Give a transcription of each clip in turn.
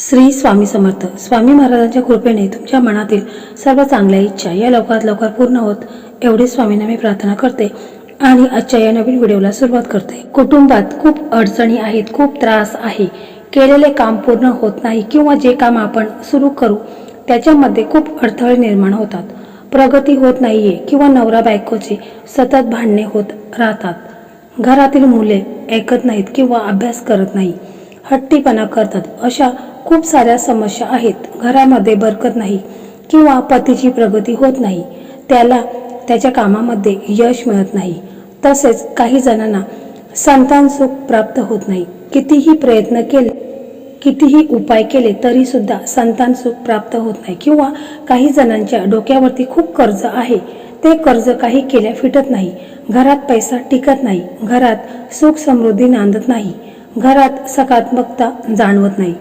श्री स्वामी समर्थ. स्वामी महाराजांच्या कृपेने तुमच्या मनातील सर्व चांगल्या इच्छा या लवकरात लवकर पूर्ण होत एवढी स्वामींना मी प्रार्थना करते आणि आजच्या या नवीन व्हिडिओला सुरुवात करते. कुटुंबात खूप अडचणी आहेत खूप त्रास आहे. केलेले काम पूर्ण होत नाही किंवा जे काम आपण सुरू करू त्याच्यामध्ये खूप अडथळे निर्माण होतात. प्रगती होत नाहीये किंवा नवरा बायकोचे सतत भांडणे होत राहतात. घरातील मुले ऐकत नाहीत किंवा अभ्यास करत नाही. हट्टीपणा करतात. अशा खूप साऱ्या समस्या आहेत. घरामध्ये बरकत नाही किंवा पतीची प्रगती होत नाही. त्याला त्याच्या कामामध्ये यश मिळत नाही. तसेच काही जणांना संतान सुख प्राप्त होत नाही. कितीही प्रयत्न केले कितीही उपाय केले तरी सुद्धा संतान सुख प्राप्त होत नाही किंवा काही जणांच्या डोक्यावरती खूप कर्ज आहे. ते कर्ज काही केल्या फिटत नाही. घरात पैसा टिकत नाही. घरात सुख समृद्धी नांदत नाही. घरात सकारात्मकता जाणवत नाही.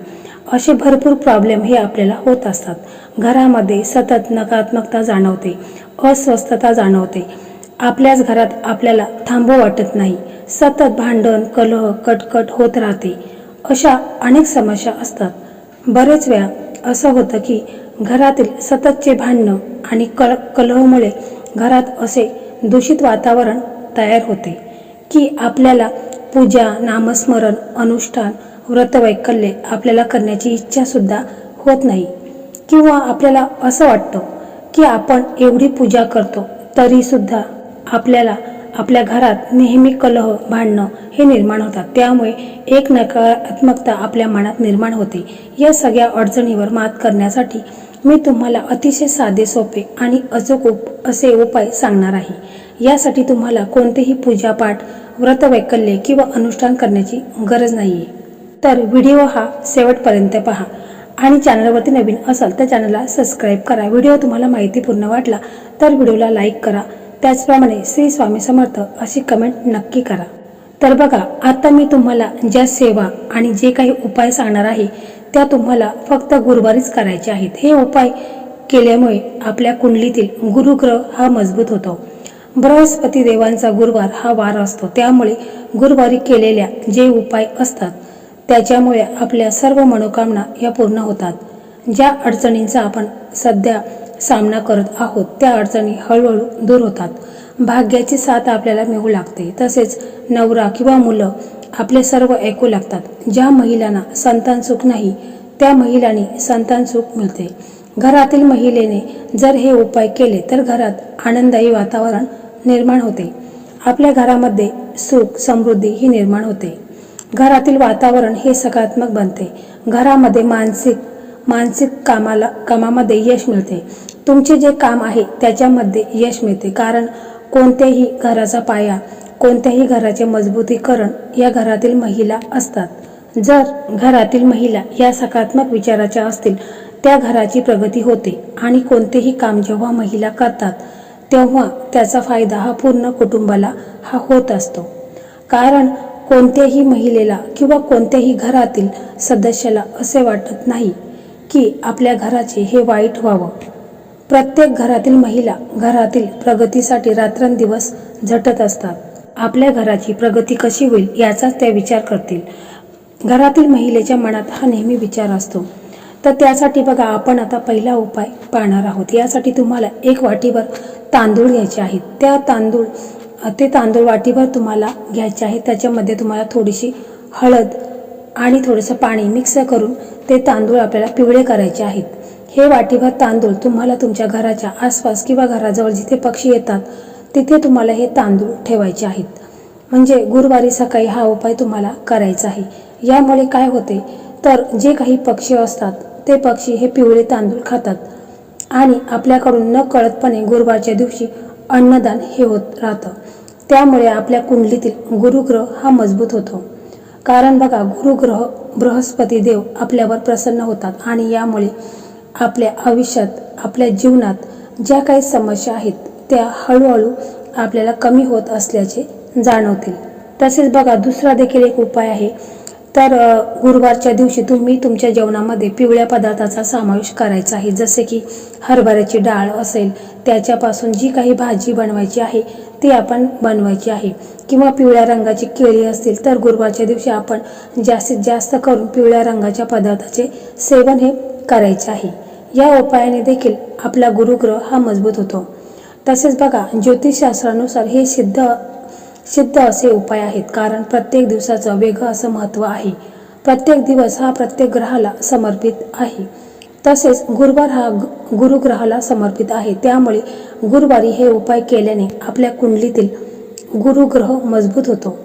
असे भरपूर प्रॉब्लेम हे आपल्याला होत असतात. घरामध्ये सतत नकारात्मकता जाणवते अस्वस्थता जाणवते. आपल्याच घरात आपल्याला थांबू वाटत नाही. सतत भांडण कलह कटकट होत राहते. अशा अनेक समस्या असतात. बरेच वेळा असं होतं की घरातील सततचे भांडणं आणि कल कलहमुळे घरात असे दूषित वातावरण तयार होते की आपल्याला पूजा नामस्मरण अनुष्ठान व्रतवैकल्ये आपल्याला करण्याची इच्छासुद्धा होत नाही. किंवा आपल्याला असं वाटतं की आपण एवढी पूजा करतो तरीसुद्धा आपल्याला आपल्या घरात नेहमी कलह भांडणं हे निर्माण होतात. त्यामुळे एक नकारात्मकता आपल्या मनात निर्माण होते. या सगळ्या अडचणीवर मात करण्यासाठी मी तुम्हाला अतिशय साधे सोपे आणि अचूक उप असे उपाय सांगणार आहे. यासाठी तुम्हाला कोणतेही पूजापाठ व्रतवैकल्ये किंवा अनुष्ठान करण्याची गरज नाही आहे तर व्हिडिओ हा शेवटपर्यंत पहा. आणि चॅनलवरती नवीन असाल तर चॅनलला सबस्क्राईब करा. व्हिडिओ तुम्हाला माहितीपूर्ण वाटला तर व्हिडिओला लाईक करा. त्याचप्रमाणे श्री स्वामी समर्थ अशी कमेंट नक्की करा. तर बघा आता मी तुम्हाला ज्या सेवा आणि जे काही उपाय सांगणार आहे त्या तुम्हाला फक्त गुरुवारीच करायचे आहेत. हे उपाय केल्यामुळे आपल्या कुंडलीतील गुरुग्रह हा मजबूत होतो. बृहस्पती देवांचा गुरुवार हा वार असतो. त्यामुळे गुरुवारी केलेल्या जे उपाय असतात त्याच्यामुळे आपल्या सर्व मनोकामना या पूर्ण होतात. ज्या अडचणींचा आपण सध्या सामना करत आहोत त्या अडचणी हळूहळू दूर होतात. भाग्याची साथ आपल्याला मिळू लागते. तसेच नवरा किंवा मुलं आपले सर्व ऐकू लागतात. ज्या महिलांना संतान सुख नाही त्या महिलांनी संतान सुख मिळते. घरातील महिलेने जर हे उपाय केले तर घरात आनंददायी वातावरण निर्माण होते. आपल्या घरामध्ये सुख समृद्धी ही निर्माण होते. घरातील वातावरण हे सकारात्मक बनते. घरामध्ये मानसिक मानसिक कामाला कामामध्ये यश मिळते. तुमचे जे काम आहे त्याच्यामध्ये यश मिळते. कारण कोणत्याही घराचा पाया कोणत्याही घराचे मजबूतीकरण या घरातील महिला असतात. जर घरातील महिला या सकारात्मक विचाराच्या असतील त्या घराची प्रगती होते आणि कोणतेही काम जेव्हा महिला करतात तेव्हा त्याचा फायदा हा पूर्ण कुटुंबाला हा होत असतो. कारण कोणत्याही महिलेला किंवा कोणत्याही घरातील सदस्याला असे वाटत नाही की आपल्या घराचे हे वाईट व्हावं. प्रत्येक घरातील महिला घरातील प्रगतीसाठी रात्रंदिवस झटत असतात. आपल्या घराची प्रगती कशी होईल याचाच त्या विचार करतील. घरातील महिलेच्या मनात हा नेहमी विचार असतो. तर त्यासाठी बघा आपण आता पहिला उपाय पाहणार आहोत. यासाठी तुम्हाला एक वाटीभर तांदूळ घ्यायचे आहेत. त्या तांदूळ ते तांदूळ वाटीभर तुम्हाला घ्यायचे आहे त्याच्यामध्ये तुम्हाला थोडीशी हळद आणि थोडंसं पाणी मिक्स करून ते तांदूळ आपल्याला पिवळे करायचे आहेत. हे वाटीभर तांदूळ तुम्हाला तुमच्या घराच्या आसपास किंवा घराजवळ जिथे पक्षी येतात तिथे तुम्हाला हे तांदूळ ठेवायचे आहेत. म्हणजे गुरुवारी सकाळी हा उपाय तुम्हाला करायचा आहे. यामुळे काय होते? तर जे काही पक्षी असतात ते पक्षी हे पिवळे तांदूळ खातात. आणि आपल्याकडून न कळतपणे गुरुवारच्या दिवशी अन्नदान हे होत राहतं. त्यामुळे आपल्या कुंडलीतील गुरुग्रह हा मजबूत होतो. कारण बघा गुरुग्रह बृहस्पती देव आपल्यावर प्रसन्न होतात आणि यामुळे आपल्या आयुष्यात आपल्या जीवनात ज्या काही समस्या आहेत त्या हळूहळू आपल्याला कमी होत असल्याचे जाणवतील. तसेच बघा दुसरा देखील एक उपाय आहे. तर गुरुवारच्या दिवशी तुम्ही तुमच्या जेवणामध्ये पिवळ्या पदार्थाचा समावेश करायचा आहे. जसे की हरभऱ्याची डाळ असेल त्याच्यापासून जी काही भाजी बनवायची आहे ती आपण बनवायची आहे. किंवा पिवळ्या रंगाची केळी असतील तर गुरुवारच्या दिवशी आपण जास्तीत जास्त करून पिवळ्या रंगाच्या पदार्थाचे सेवन हे करायचे आहे. या उपायाने देखील आपला गुरुग्रह हा मजबूत होतो. तसेच बघा ज्योतिषशास्त्रानुसार हे सिद्ध सिद्ध असे उपाय आहेत. कारण प्रत्येक दिवसाचं वेगळं असं महत्त्व आहे. प्रत्येक दिवस हा प्रत्येक ग्रहाला समर्पित आहे. तसेच गुरुवार हा ग- गुरुग्रहाला समर्पित आहे. त्यामुळे गुरुवारी हे उपाय केल्याने आपल्या कुंडलीतील गुरुग्रह मजबूत होतो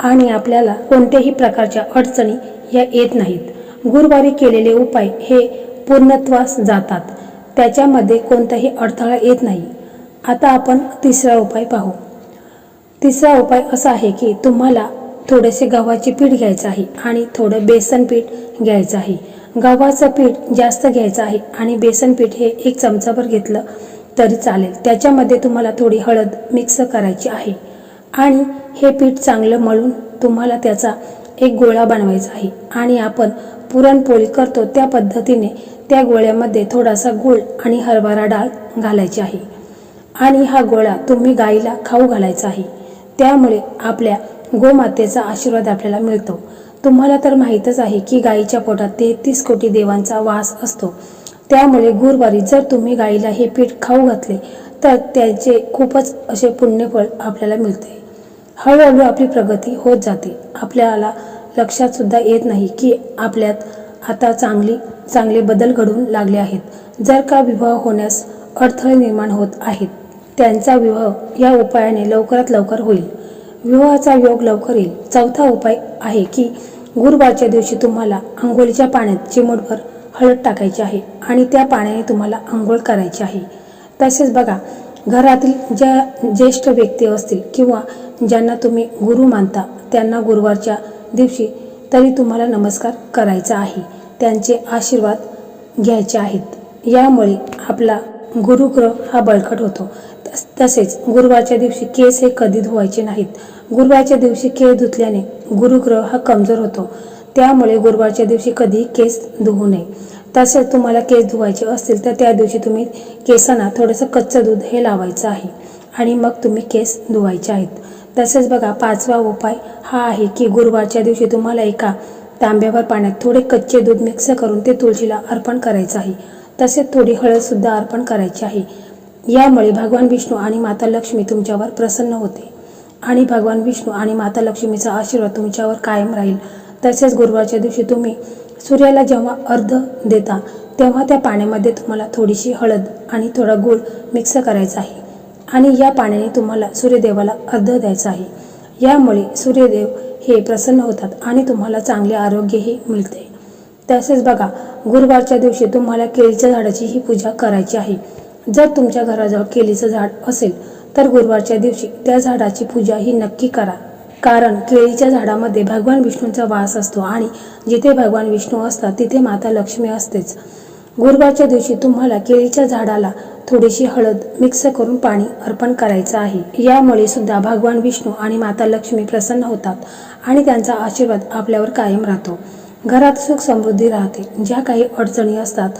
आणि आपल्याला कोणत्याही प्रकारच्या अडचणी या येत नाहीत. गुरुवारी केलेले उपाय हे पूर्णत्वास जातात. त्याच्यामध्ये कोणताही अडथळा येत नाही. आता आपण तिसरा उपाय पाहू. तिसरा उपाय असा आहे की तुम्हाला थोडेसे गव्हाचे पीठ घ्यायचं आहे आणि थोडं बेसन पीठ घ्यायचं आहे. गव्हाचं पीठ जास्त घ्यायचं आहे आणि बेसन पीठ हे एक चमचाभर घेतलं तरी चालेल. त्याच्यामध्ये तुम्हाला थोडी हळद मिक्स करायची आहे. आणि हे पीठ चांगलं मळून तुम्हाला त्याचा एक गोळा बनवायचा आहे. आणि आपण पुरणपोळी करतो त्या पद्धतीने त्या गोळ्यामध्ये थोडासा गूळ आणि हरभरा डाळ घालायची आहे. आणि हा गोळा तुम्ही गाईला खाऊ घालायचा आहे. त्यामुळे आपल्या गोमातेचा आशीर्वाद आपल्याला मिळतो. तुम्हाला तर माहीतच आहे की गाईच्या पोटात तेहतीस कोटी देवांचा वास असतो. त्यामुळे गुरुवारी जर तुम्ही गाईला हे पीठ खाऊ घातले तर त्याचे खूपच असे पुण्यफळ आपल्याला मिळते. हळूहळू आपली प्रगती होत जाते. आपल्याला लक्षातसुद्धा येत नाही की आपल्यात आता चांगली चांगले बदल घडून लागले आहेत. जर का विवाह होण्यास अडथळे निर्माण होत आहेत त्यांचा विवाह या उपायाने लवकरात लवकर होईल. विवाहाचा योग लवकर येईल. चौथा उपाय आहे की गुरुवारच्या दिवशी तुम्हाला आंघोळीच्या पाण्यात चिमटभर हळद टाकायची आहे आणि त्या पाण्याने तुम्हाला आंघोळ करायची आहे. तसेच बघा घरातील ज्या ज्येष्ठ व्यक्ती असतील किंवा ज्यांना तुम्ही गुरु मानता त्यांना गुरुवारच्या दिवशी तरी तुम्हाला नमस्कार करायचा आहे. त्यांचे आशीर्वाद घ्यायचे आहेत. यामुळे आपला गुरुग्रह हा बळकट होतो. तस- तसेच गुरुवारच्या दिवशी केस हे कधी धुवायचे नाहीत. गुरुवारच्या दिवशी केस धुतल्याने गुरुग्रह हा कमजोर होतो. त्यामुळे गुरुवारच्या दिवशी कधीही केस धुवू नये. तसेच तुम्हाला केस धुवायचे असतील तर त्या दिवशी तुम्ही केसांना थोडंसं कच्चं दूध हे लावायचं आहे. आणि मग तुम्ही केस धुवायचे आहेत. तसेच बघा पाचवा उपाय हा आहे की गुरुवारच्या दिवशी तुम्हाला एका तांब्यावर पाण्यात थोडे कच्चे दूध मिक्स करून ते तुळशीला अर्पण करायचं आहे. तसेच थोडी हळदसुद्धा अर्पण करायची आहे. यामुळे भगवान विष्णू आणि माता लक्ष्मी तुमच्यावर प्रसन्न होते. आणि भगवान विष्णू आणि माता लक्ष्मीचा आशीर्वाद तुमच्यावर कायम राहील. तसेच गुरुवारच्या दिवशी तुम्ही सूर्याला जेव्हा अर्ध देता तेव्हा त्या पाण्यामध्ये तुम्हाला थोडीशी हळद आणि थोडा गूळ मिक्स करायचा आहे. आणि या पाण्याने तुम्हाला सूर्यदेवाला अर्ध द्यायचा आहे. यामुळे सूर्यदेव हे प्रसन्न होतात आणि तुम्हाला चांगले आरोग्यही मिळते. तसेच बघा गुरुवारच्या दिवशी तुम्हाला केळीच्या झाडाची ही पूजा करायची आहे. जर तुमच्या घराजवळ केळीचं झाड असेल तर गुरुवारच्या दिवशी त्या झाडाची पूजा ही नक्की करा. कारण केळीच्या झाडामध्ये भगवान विष्णूंचा वास असतो आणि जिथे भगवान विष्णू असतात तिथे माता लक्ष्मी असतेच. गुरुवारच्या दिवशी तुम्हाला केळीच्या झाडाला थोडीशी हळद मिक्स करून पाणी अर्पण करायचं आहे. यामुळे सुद्धा भगवान विष्णू आणि माता लक्ष्मी प्रसन्न होतात आणि त्यांचा आशीर्वाद आपल्यावर कायम राहतो. घरात सुख समृद्धी राहते. ज्या काही अडचणी असतात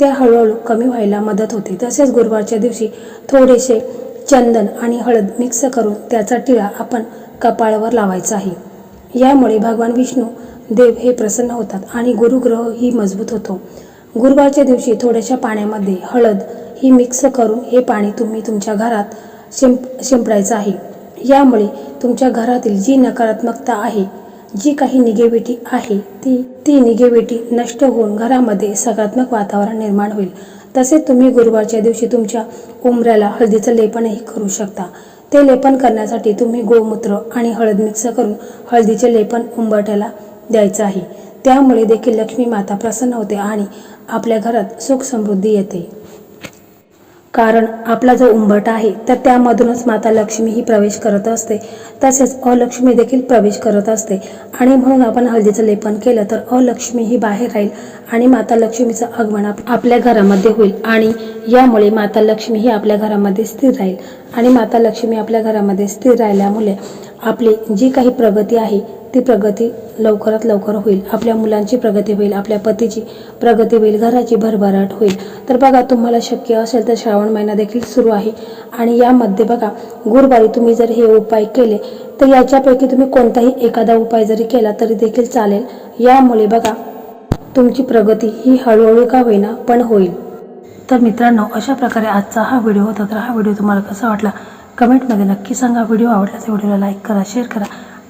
त्या हळूहळू कमी व्हायला मदत होते. तसेच गुरुवारच्या दिवशी थोडेसे चंदन आणि हळद मिक्स करून त्याचा टिळा आपण कपाळावर लावायचा आहे. यामुळे भगवान विष्णू देव हे प्रसन्न होतात आणि गुरुग्रह ही मजबूत होतो. गुरुवारच्या दिवशी थोड्याशा पाण्यामध्ये हळद ही मिक्स करून हे पाणी तुम्ही तुमच्या घरात शिंप शिंपडायचं आहे. यामुळे तुमच्या घरातील जी नकारात्मकता आहे जी काही निगेटिव्हिटी आहे ती ती निगेटिव्हिटी नष्ट होऊन घरामध्ये सकारात्मक वातावरण निर्माण होईल. तसेच तुम्ही गुरुवारच्या दिवशी तुमच्या उंबऱ्याला हळदीचं लेपनही करू शकता. ते लेपन करण्यासाठी तुम्ही गोमूत्र आणि हळद मिक्स करून हळदीचे लेपन उंबरठ्याला द्यायचं आहे. त्यामुळे देखील लक्ष्मी माता प्रसन्न होते आणि आपल्या घरात सुख समृद्धी येते. कारण आपला जो उंबरठा आहे तर त्यामधूनच माता लक्ष्मी ही प्रवेश करत असते. तसेच अलक्ष्मी देखील प्रवेश करत असते. आणि म्हणून आपण हळदीचं लेपन केलं तर अलक्ष्मी ही बाहेर राहील आणि माता लक्ष्मीचं आगमन आपल्या घरामध्ये होईल. आणि यामुळे माता लक्ष्मी ही आपल्या घरामध्ये स्थिर राहील. आणि माता लक्ष्मी आपल्या घरामध्ये स्थिर राहिल्यामुळे आपली जी काही प्रगती आहे ती प्रगती लवकरात लवकर होईल. आपल्या मुलांची प्रगती होईल आपल्या पतीची प्रगती होईल घराची भरभराट होईल. तर बघा तुम्हाला शक्य असेल तर श्रावण महिना देखील सुरू आहे. आणि यामध्ये बघा गुरुवारी तुम्ही जर हे उपाय केले तर याच्यापैकी तुम्ही कोणताही एखादा उपाय जरी केला तरी देखील चालेल. यामुळे बघा तुमची प्रगती ही हळूहळू का होईना पण होईल. तर मित्रांनो अशा प्रकारे आजचा हा व्हिडिओ होता. तर हा व्हिडिओ तुम्हाला कसा वाटला? कमेंटमध्ये नक्की सांगा. व्हिडिओ आवडला तर व्हिडिओला लाईक करा शेअर करा.